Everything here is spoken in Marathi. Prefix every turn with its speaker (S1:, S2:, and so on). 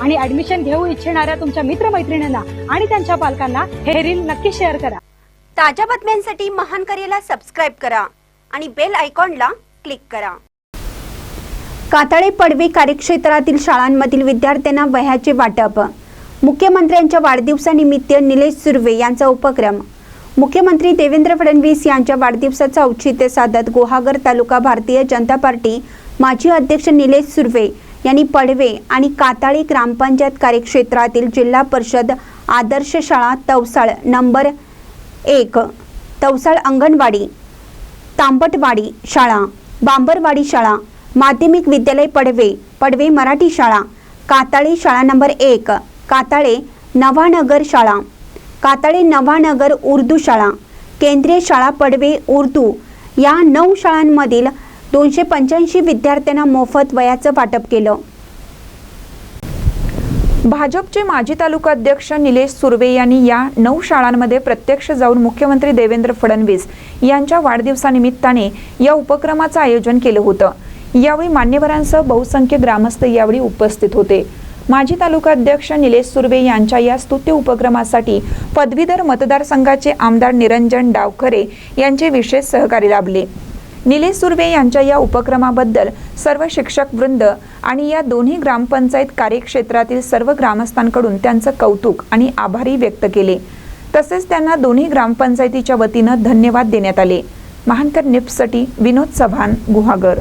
S1: आणि ऍडमिशन घेऊ इच्छिणाऱ्या तुमच्या मित्रमैत्रिणींना आणि त्यांच्या पालकांना हे रील नक्की शेअर करा.
S2: ताज्या बातम्यांसाठी महान करेला सबस्क्राईब करा आणि बेल आयकॉनला क्लिक करा.
S3: कातळे पडवी कार्यक्षेत्रातील शाळांमधील विद्यार्थ्यांना वह्याचे वाटप. मुख्यमंत्र्यांच्या वाढदिवसानिमित्त निलेश सुर्वे यांचा उपक्रम. मुख्यमंत्री देवेंद्र फडणवीस यांच्या वाढदिवसाचं औचित्य साधत गुहागर तालुका भारतीय जनता पार्टी माजी अध्यक्ष निलेश सुर्वे यांनी पडवे आणि काताळी ग्रामपंचायत कार्यक्षेत्रातील जिल्हा परिषद आदर्श शाळा तवसाळ नंबर एक तवसाळ अंगणवाडी तांबटवाडी शाळा बांबरवाडी शाळा माध्यमिक विद्यालय पडवे पडवे मराठी शाळा काताळे शाळा नंबर एक काताळे नवानगर शाळा काताळे नवानगर उर्दू शाळा केंद्रीय शाळा पडवे उर्दू या नऊ शाळांमधील दोनशे पंच्याऐंशी विद्यार्थ्यांना मोफत वयाचं वाटप केलं.
S4: भाजपचे माजी तालुका अध्यक्ष निलेश सुर्वे यांनी या नऊ शाळांमध्ये प्रत्यक्ष जाऊन मुख्यमंत्री देवेंद्र फडणवीस यांच्या वाढदिवसानिमित्ताने या उपक्रमाचं आयोजन केलं होतं. यावेळी मान्यवरांसह बहुसंख्य ग्रामस्थ यावेळी उपस्थित होते. माजी तालुका अध्यक्ष निलेश सुर्वे यांच्या या स्तुत्य उपक्रमासाठी पदवीधर मतदारसंघाचे आमदार निरंजन डावखरे यांचे विशेष सहकार्य लाभले. निलेश सुर्वे यांच्या या उपक्रमाबद्दल सर्व शिक्षक वृंद आणि या दोन्ही ग्रामपंचायत कार्यक्षेत्रातील सर्व ग्रामस्थांकडून त्यांचं कौतुक आणि आभारी व्यक्त केले. तसेच त्यांना दोन्ही ग्रामपंचायतीच्या वतीनं धन्यवाद देण्यात आले. महानकर निप्ससाठी विनोद चव्हाण गुहागर.